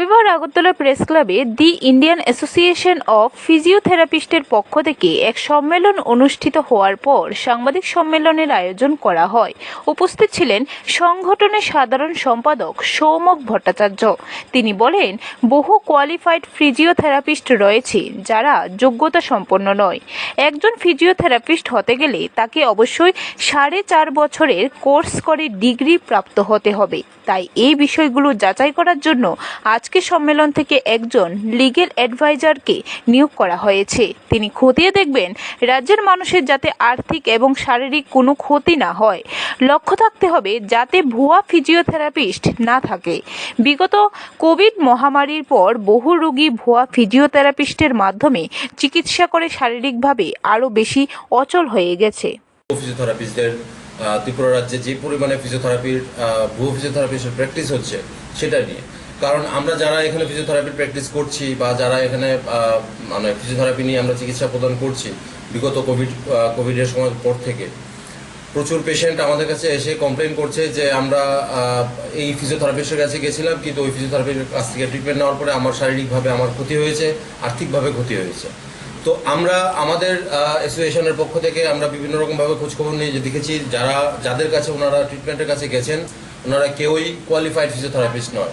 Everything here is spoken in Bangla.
রবিবার আগরতলা প্রেস ক্লাবে দি ইন্ডিয়ান অ্যাসোসিয়েশন অফ ফিজিওথেরাপিস্টের পক্ষ থেকে এক সম্মেলন অনুষ্ঠিত হওয়ার পর সাংবাদিক সম্মেলনের আয়োজন করা হয়। উপস্থিত ছিলেন সংগঠনের সাধারণ সম্পাদক সৌমক ভট্টাচার্য। তিনি বলেন, বহু কোয়ালিফাইড ফিজিওথেরাপিস্ট রয়েছে যারা যোগ্যতা সম্পন্ন নয়। একজন ফিজিওথেরাপিস্ট হতে গেলে তাকে অবশ্যই সাড়ে চার বছরের কোর্স করে ডিগ্রি প্রাপ্ত হতে হবে। তাই এই বিষয়গুলো যাচাই করার জন্য আজকে সম্মেলন থেকে একজন লিগেল অ্যাডভাইজারকে নিয়োগ করা হয়েছে। তিনি খতিয়ে দেখবেন, রাজ্যের মানুষের যাতে আর্থিক এবং শারীরিক কোনো ক্ষতি না হয়। লক্ষ্য থাকতে হবে যাতে ভুয়া ফিজিওথেরাপিস্ট না থাকে। বিগত কোভিড মহামারীর পর বহু রোগী ভুয়া ফিজিওথেরাপিস্টের মাধ্যমে চিকিৎসা করে শারীরিকভাবে আরও বেশি অচল হয়ে গেছে। ত্রিপুরা রাজ্যে যে পরিমাণে ফিজিওথেরাপির ভুয়ো ফিজিওথেরাপিস্টের প্র্যাকটিস হচ্ছে, সেটা নিয়ে। কারণ আমরা যারা এখানে ফিজিওথেরাপি প্র্যাকটিস করছি বা যারা এখানে মানে ফিজিওথেরাপি নিয়ে আমরা চিকিৎসা প্রদান করছি বিগত কোভিড কোভিডের সময় পর থেকে। প্রচুর পেশেন্ট আমাদের কাছে এসে কমপ্লেন করছে যে আমরা এই ফিজিওথেরাপিস্টের কাছে গেছিলাম, কিন্তু ওই ফিজিওথেরাপির কাছ থেকে ট্রিটমেন্ট নেওয়ার পরে আমার শারীরিকভাবে আমার ক্ষতি হয়েছে, আর্থিকভাবে ক্ষতি হয়েছে। তো আমরা, আমাদের অ্যাসোসিয়েশনের পক্ষ থেকে আমরা বিভিন্ন রকমভাবে খোঁজখবর নিয়ে যে দেখেছি, যারা, যাদের কাছে ওনারা ট্রিটমেন্টের কাছে গেছেন, ওনারা কেউই কোয়ালিফাইড ফিজিওথেরাপিস্ট নয়।